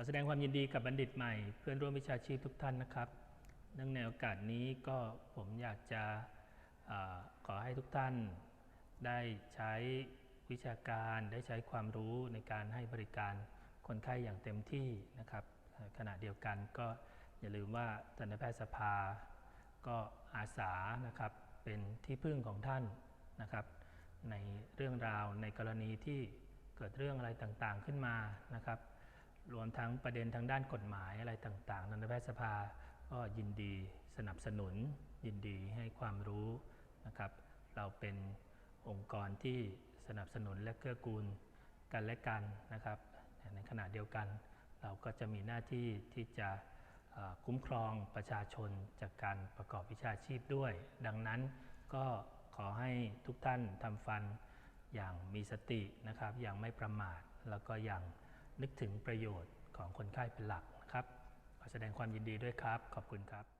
อแสดงความยินดีกับบัณฑิตใหม่ เพื่อนร่วมวิชาชีพทุกท่านนะครับ เนื่องในโอกาสนี้ก็ผมอยากจะอขอให้ทุกท่านได้ใช้วิชาการได้ใช้ความรู้ในการให้บริการคนไข้อย่างเต็มที่นะครับ ขณะเดียวกันก็อย่าลืมว่าทันตแพทยสภา ก็อาสานะครับเป็นที่พึ่งของท่านนะครับ ในเรื่องราวในกรณีที่เกิดเรื่องอะไรต่างๆขึ้นมานะครับ รวมทั้งประเด็นทางด้านกฎหมายอะไรต่างๆทันตแพทยสภาก็ยินดีสนับสนุน ยินดีให้ความรู้นะครับ เราเป็นองค์กรที่สนับสนุนและเกื้อกูลกันและกันนะครับ ในขณะเดียวกัน เราก็จะมีหน้าที่ที่จะคุ้มครองประชาชนจากการประกอบวิชาชีพด้วย ดังนั้นก็ขอให้ทุกท่านทำฟันอย่างมีสตินะครับ อย่างไม่ประมาทแล้วก็อย่าง นึกถึงประโยชน์ของคนไข้เป็นหลักนะครับ ขอแสดงความยินดีด้วยครับ ขอบคุณครับ